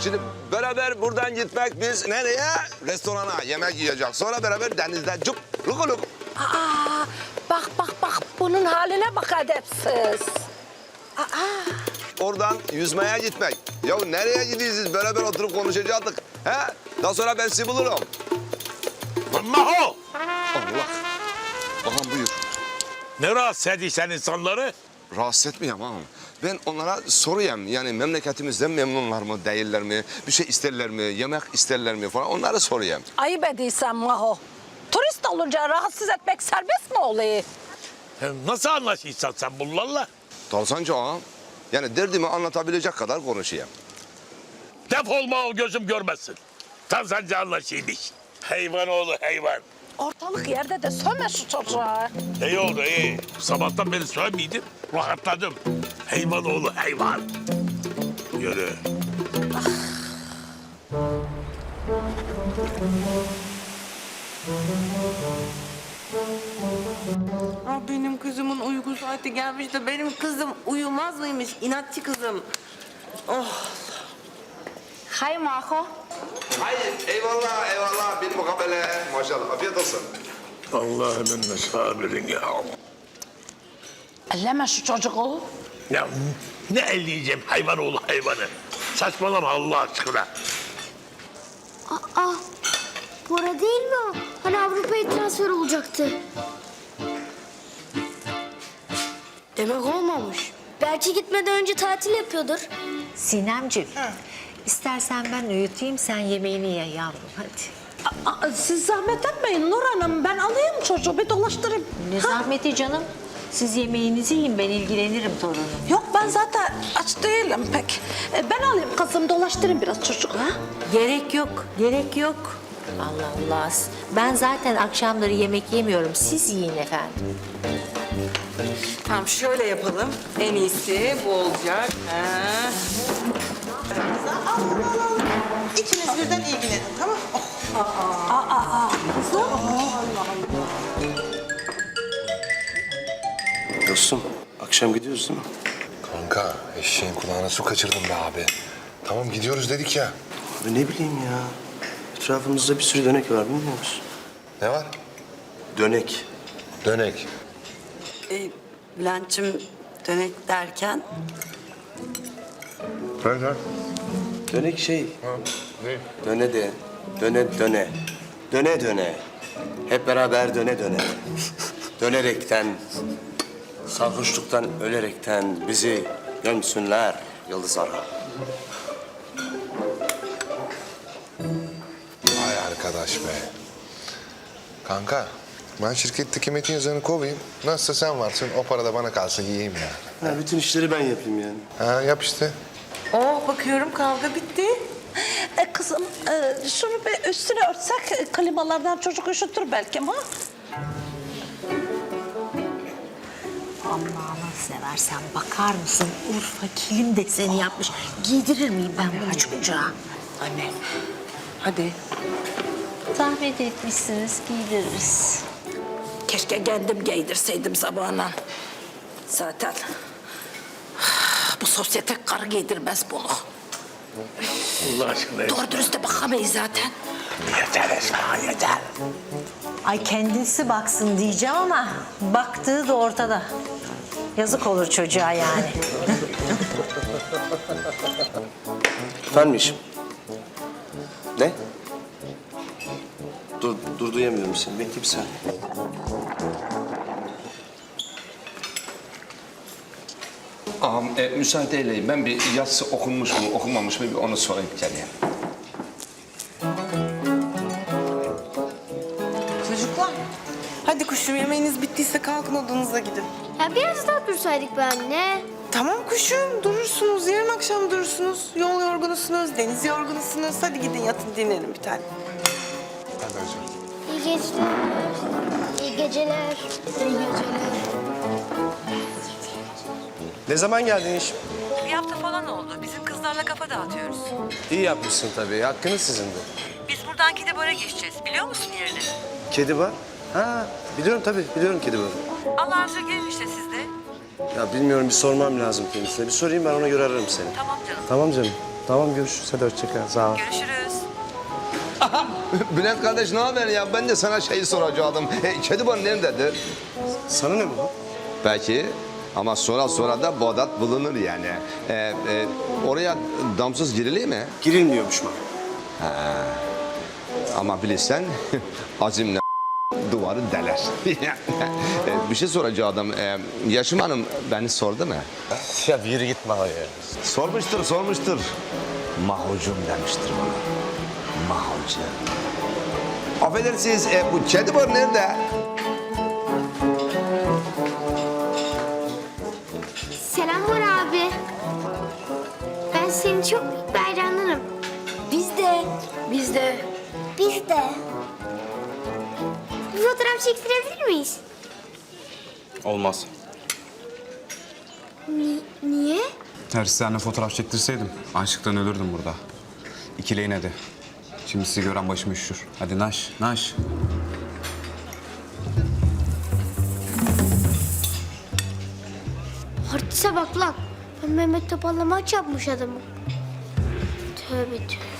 Şimdi beraber buradan gitmek biz nereye? Restorana yemek yiyeceğiz. Sonra beraber denizde cüp luku luku. Aa, bak bak bak bunun haline bak edepsiz. Oradan yüzmeye gitmek. Ya nereye gidiyoruz? Beraber oturup konuşacaktık. He? Daha sonra ben sizi bulurum. Maho! Allah. Ağam buyur. Ne rahatsız ediyorsun insanları? Rahatsız etmeyeyim ağam. Ben onlara soruyum. Yani memleketimizden memnunlar mı, değiller mi? Bir şey isterler mi, yemek isterler mi falan onları soruyum. Ayıp ediysen Maho. Turist olunca rahatsız etmek serbest mi oluyor? Nasıl anlaşıyorsun sen bunlarla? Dalsancı ağam. Yani derdimi anlatabilecek kadar konuşayım. Defol Maho gözüm görmesin. Tanzanca anlaşıyorduk. Hayvan oğlu hayvan. Ortalık yerde de sövme şu çocuğa. İyi oldu iyi. Sabahtan beri söylemeydim. Rahatladım. Hayvan oğlu hayvan. Yürü. Ah benim kızımın uyku saati gelmiş de benim kızım uyumaz mıymış? İnatçı kızım. Hay Maho. Hayır, eyvallah, eyvallah. Bir mukabele. Maşallah, afiyet olsun. Allah'ın sabirin ya. Elleme şu çocuğu. Ya ne elleyeceğim hayvan oğlu hayvanı. Saçmalama Allah aşkına. Aa, Bora değil mi o? Hani Avrupa'ya transfer olacaktı. Demek olmamış. Belki gitmeden önce tatil yapıyordur. Sinemciğim, istersen ben uyutayım, sen yemeğini ye yavrum hadi. Aa, siz zahmet etmeyin Nur Hanım. Ben alayım çocuğu bir dolaştırayım. Ne zahmeti canım. Siz yemeğinizi yiyin, ben ilgilenirim torunum. Yok ben zaten aç değilim pek. E, Ben alayım kızım dolaştırayım biraz çocuğu. Ha? Gerek yok, gerek yok. Allah Allah. Ben zaten akşamları yemek yemiyorum. Siz yiyin efendim. Tamam şöyle yapalım. En iyisi bu olacak. Ha. Akşam gidiyoruz değil mi? Kanka eşeğin kulağına su kaçırdım be abi. Tamam gidiyoruz dedik ya. Abi ne bileyim ya. Etrafımızda bir sürü dönek var bilmiyor musun? Ne var? Dönek. Dönek. E, Bülent'cim dönek derken Ver ver. Dönek şey, Ne? döne de, döne döne. Döne döne. Hep beraber döne döne. Dönerekten, sarhoşluktan ölerekten bizi gömsünler yıldızlara. Vay arkadaş be. Kanka ben şirketteki Metin yazarını kovayım. Nasılsa sen varsın o para da bana kalsın yiyeyim ya. Ha, bütün işleri ben yapayım yani. Ha yap işte. Oh bakıyorum kavga bitti. E, kızım e, şunu bir üstüne örtsek e, klimalardan çocuk üşütür belki ama. Allah'ını seversen bakar mısın? Urfa kilim deseni yapmış. Giydirir miyim ben bunu çocuğa? Anne hadi. Zahmet etmişsiniz, giydiririz. Keşke kendim giydirseydim sabahına. Zaten bu sosyete karı giydirmez bunu. Allah aşkına. Doğru dürüst de bakamayız zaten. Yeter Esma yeter. Ay kendisi baksın diyeceğim ama baktığı da ortada. Yazık olur çocuğa yani. Efendim işim? Ne? Dur, dur duyamıyorum seni. Bekle bir saniye. Ağam, e, müsaade eyleyin. Ben bir yatsı okunmuş mu, okunmamış mı bir onu sorayım kendine. Hadi kuşum yemeğiniz bittiyse kalkın odanıza gidin. Ya biraz daha dursaydık be anne. Tamam kuşum durursunuz. Yarın akşam durursunuz. Yol yorgunusunuz, deniz yorgunusunuz. Hadi gidin yatın dinlenin bir tane. Hadi hocam. İyi geceler. İyi geceler. İyi geceler. Ne zaman geldin işim? Bir hafta falan oldu. Bizim kızlarla kafa dağıtıyoruz. İyi yapmışsın tabii. Hakkınız sizin de. Biz buradan Kidebar'a geçeceğiz. Biliyor musun yerini? Kedi var. Ha, biliyorum tabii. Biliyorum kedi var. Allah'ınıza gelin işte siz de. Ya bilmiyorum bir sormam lazım kendisine. Bir sorayım ben ona göre ararım seni. Tamam canım. Tamam canım. Tamam görüşürüz. Hadi hoşça kal. Sağ ol. Görüşürüz. Bülent kardeş ne haber ya? Ben de sana şeyi soracaktım. E, Kedibar nerededir? Sana ne bu? Belki ama sonra sonra da Bağdat bulunur yani. E, e, oraya damsız girilir mi? Girilmiyormuş mu? Ama bilirsen azimle duvarı deler. E, bir şey soracaktım. E, Yaşım Hanım beni sordu mu? Ya bir yürü gitme ya. Sormuştur, sormuştur. Mahucum demiştir bana. Mahucum. Affedersiniz, e, bu kedi var nerede? Selamlar abi. Ben senin çok büyük bir hayranınım. Biz de. Biz de. Biz de. Bir fotoğraf çektirebilir miyiz? Olmaz. Ni- niye? Her seninle fotoğraf çektirseydim açlıktan ölürdüm burada. İkileyin hadi. Şimdi sizi gören başım üşür. Hadi naş, naş. Artiste bak lan. Ben Mehmet Topal'la maç yapmış adamım. Tövbe tövbe.